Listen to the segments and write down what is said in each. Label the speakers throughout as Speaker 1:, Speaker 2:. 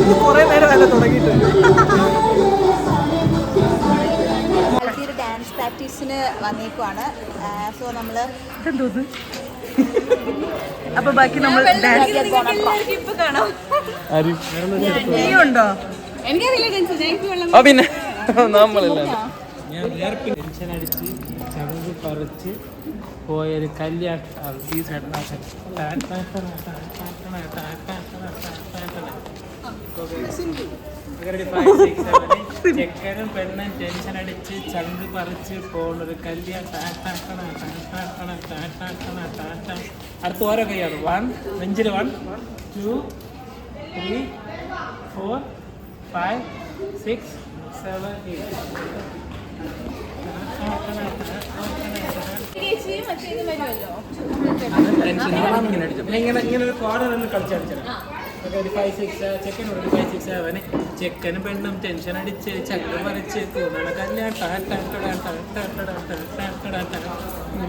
Speaker 1: ഇത് കുറെ നേരം അല്ല
Speaker 2: തുടങ്ങിയിട്ട് ഡാൻസ് സോ അപ്പൊ ബാക്കി നമ്മൾ
Speaker 1: നീ
Speaker 2: ഉണ്ടോ
Speaker 1: എനിക്കറിയില്ല
Speaker 3: പിന്നെ
Speaker 4: ഞാൻ ടെൻഷൻ അടിച്ച് പോയൊരു കല്യാട്ട ഈ ചെക്കനും പെണ്ണും ടെൻഷൻ അടിച്ച് ചങ്ക് പറിച്ച് പോണൊരു കല്യാണം അടുത്ത ഓരോ കൈയാണ് വൺ നെഞ്ചിൽ one two three four five six seven eight ഇങ്ങനെ ഇങ്ങനെ ഒരു ഒന്ന് കളിച്ച് കളിച്ചത് ഒരു ഫൈവ് സിക്സ് ചെക്കനോട് ഒരു ഫൈവ് സിക്സ് സെവന് ചെക്കനും പെണ്ണും ടെൻഷൻ അടിച്ച് ചക്ക പറിച്ച് കൂടണ കല്യാണം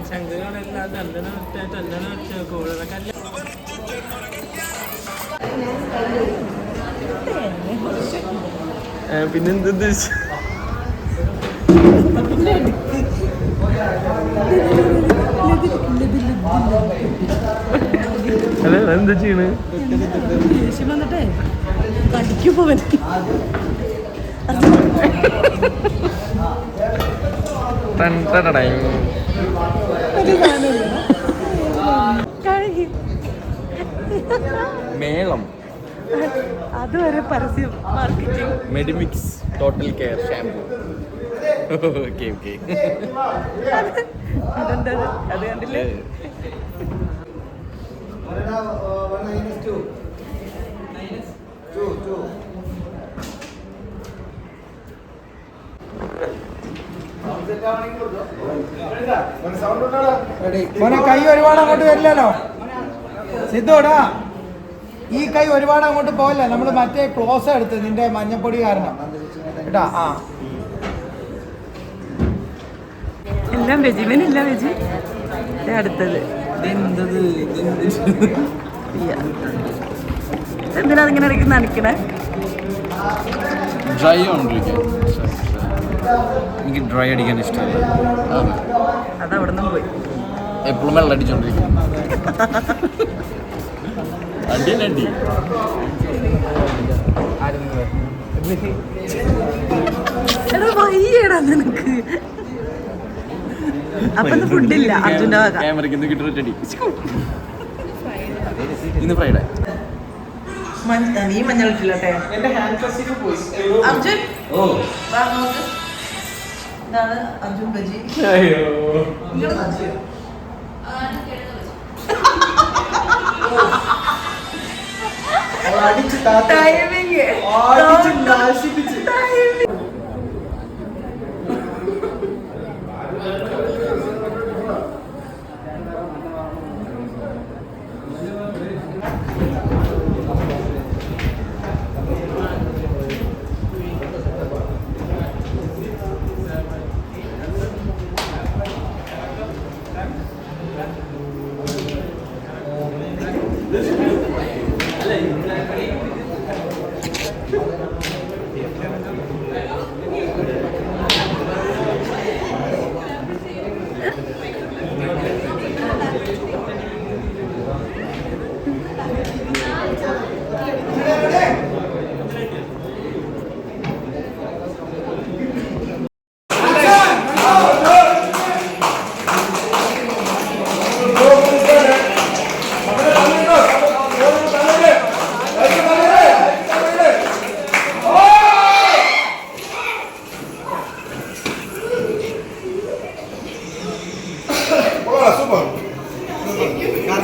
Speaker 4: ചങ്കുകളെല്ലാം തണ്ടന ഒറ്റ തണ്ടന ഒറ്റ കൂടണ കല്യാണം
Speaker 3: പിന്നെന്ത് അതെ എന്താ ചെയ്യണ്?
Speaker 2: ദേഷ്യം വന്നിട്ടേ കടിക്കു പോവൻ.
Speaker 3: മേളം.
Speaker 2: അതുവരെ പരസ്യം marketing.
Speaker 3: Medimix total care shampoo. Okay okay.
Speaker 2: അതെന്താ അത്? കണ്ടില്ലേ?
Speaker 5: മോനെ കൈ ഒരുപാട് അങ്ങോട്ട് വരില്ലല്ലോ? സിദ്ധോടാ ഈ കൈ ഒരുപാട് അങ്ങോട്ട് പോകല്ല നമ്മൾ മറ്റേ ക്ലോസ് എടുത്ത് നിന്റെ മഞ്ഞപ്പൊടി കാരണം. കേട്ടാ? ആ.
Speaker 2: എല്ലാം വെജി ഇവനില്ല വെജി അടുത്തത്. എന്തിനാ അതിങ്ങനെ ഇടയ്ക്ക് നനയ്ക്കണേ?
Speaker 3: ഡ്രൈ കൊണ്ടിരിക്കാൻ എനിക്ക് ഡ്രൈ അടിക്കാൻ ഇഷ്ടമല്ല.
Speaker 2: അത് അവിടെ നിന്നും പോയി.
Speaker 3: എപ്പോഴും വെള്ളം അടിച്ചോണ്ടിരിക്കും. അടിയനടി
Speaker 2: എടാ വയ്യടാ നിനക്ക്. അപ്പൊ ഫുഡില്ല അർജുന്റെ
Speaker 3: ഇന്ന് ഫ്രൈഡേ
Speaker 2: നീ മഞ്ഞൾ ഇട്ടില്ലട്ടെ? അർജുൻ? ഇതാണ് അർജുൻ ബജി.
Speaker 5: നശിപ്പിച്ച്
Speaker 2: ¿verdad?